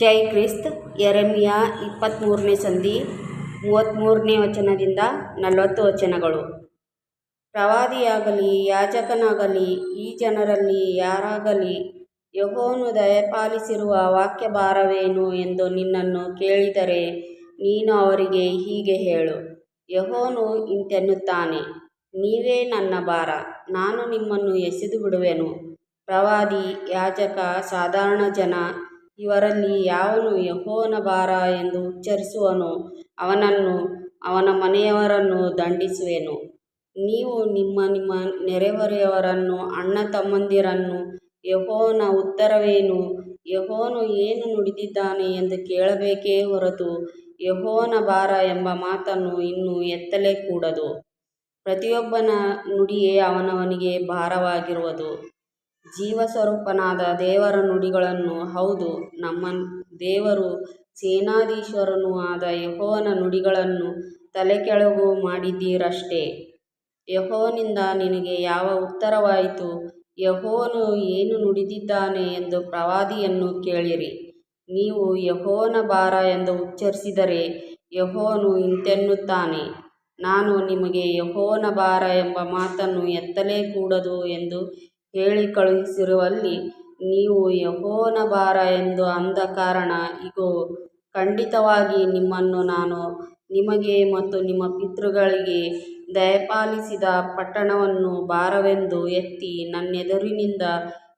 ಜೈ Christ ಎರಮಿಯ ಇಪ್ಪತ್ತ್ಮೂರನೇ ಸಂಧಿ ಮೂವತ್ತ್ಮೂರನೇ ವಚನದಿಂದ ನಲವತ್ತು ವಚನಗಳು. ಪ್ರವಾದಿಯಾಗಲಿ, ಯಾಜಕನಾಗಲಿ, ಈ ಜನರಲ್ಲಿ ಯಾರಾಗಲಿ ಯಹೋನು ದಯಪಾಲಿಸಿರುವ ವಾಕ್ಯಭಾರವೇನು ಎಂದು ನಿನ್ನನ್ನು ಕೇಳಿದರೆ ನೀನು ಅವರಿಗೆ ಹೀಗೆ ಹೇಳು ಯಹೋನು ಇಂತೆನ್ನುತ್ತಾನೆ, ನೀವೇ ನನ್ನ ಭಾರ, ನಾನು ನಿಮ್ಮನ್ನು ಎಸೆದು ಬಿಡುವೆನು. ಪ್ರವಾದಿ, ಯಾಜಕ, ಸಾಧಾರಣ ಜನ ಇವರಲ್ಲಿ ಯಾವನು ಯೆಹೋವನ ಭಾರ ಎಂದು ಉಚ್ಚರಿಸುವನೋ ಅವನನ್ನು, ಅವನ ಮನೆಯವರನ್ನು ದಂಡಿಸುವೆನು. ನೀವು ನಿಮ್ಮ ನಿಮ್ಮ ನೆರೆಹೊರೆಯವರನ್ನು, ಅಣ್ಣ ತಮ್ಮಂದಿರನ್ನು, ಯೆಹೋವನ ಉತ್ತರವೇನು? ಯೆಹೋವನು ಏನು ನುಡಿದಿದ್ದಾನೆ ಎಂದು ಕೇಳಬೇಕೇ ಹೊರತು ಯೆಹೋವನ ಭಾರ ಎಂಬ ಮಾತನ್ನು ಇನ್ನು ಎತ್ತಲೇ ಕೂಡದು. ಪ್ರತಿಯೊಬ್ಬನ ನುಡಿಯೇ ಅವನವನಿಗೆ ಭಾರವಾಗಿರುವುದು. ಜೀವಸ್ವರೂಪನಾದ ದೇವರ ನುಡಿಗಳನ್ನು ಹೌದು, ನಮ್ಮ ದೇವರು ಸೇನಾಧೀಶ್ವರನೂ ಆದ ಯೆಹೋವನ ನುಡಿಗಳನ್ನು ತಲೆಕೆಳಗು ಮಾಡಿದ್ದೀರಷ್ಟೇ. ಯೆಹೋವನಿಂದ ನಿನಗೆ ಯಾವ ಉತ್ತರವಾಯಿತು? ಯೆಹೋವನು ಏನು ನುಡಿದಿದ್ದಾನೆ ಎಂದು ಪ್ರವಾದಿಯನ್ನು ಕೇಳಿರಿ. ನೀವು ಯೆಹೋವನ ಭಾರ ಎಂದು ಉಚ್ಚರಿಸಿದರೆ ಯೆಹೋವನು ಇಂತೆನ್ನುತ್ತಾನೆ, ನಾನು ನಿಮಗೆ ಯೆಹೋವನ ಭಾರ ಎಂಬ ಮಾತನ್ನು ಎತ್ತಲೇ ಕೂಡದು ಎಂದು ಹೇಳಿ ಕಳುಹಿಸಿರುವಲ್ಲಿ ನೀವು ಯಹೋನ ಭಾರ ಎಂದು ಅಂದ ಕಾರಣ ಇಗೋ, ಖಂಡಿತವಾಗಿ ನಿಮ್ಮನ್ನು ನಾನು ನಿಮಗೆ ಮತ್ತು ನಿಮ್ಮ ಪಿತೃಗಳಿಗೆ ದಯಪಾಲಿಸಿದ ಪಟ್ಟಣವನ್ನು ಭಾರವೆಂದು ಎತ್ತಿ ನನ್ನೆದುರಿನಿಂದ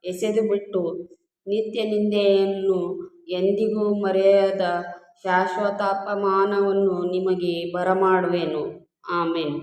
ಎಸೆದುಬಿಟ್ಟು ನಿತ್ಯನಿಂದೆಯನ್ನೂ ಎಂದಿಗೂ ಮರೆಯದ ಶಾಶ್ವತಾಪಮಾನವನ್ನು ನಿಮಗೆ ಬರಮಾಡುವೆನು. ಆಮೆನ್.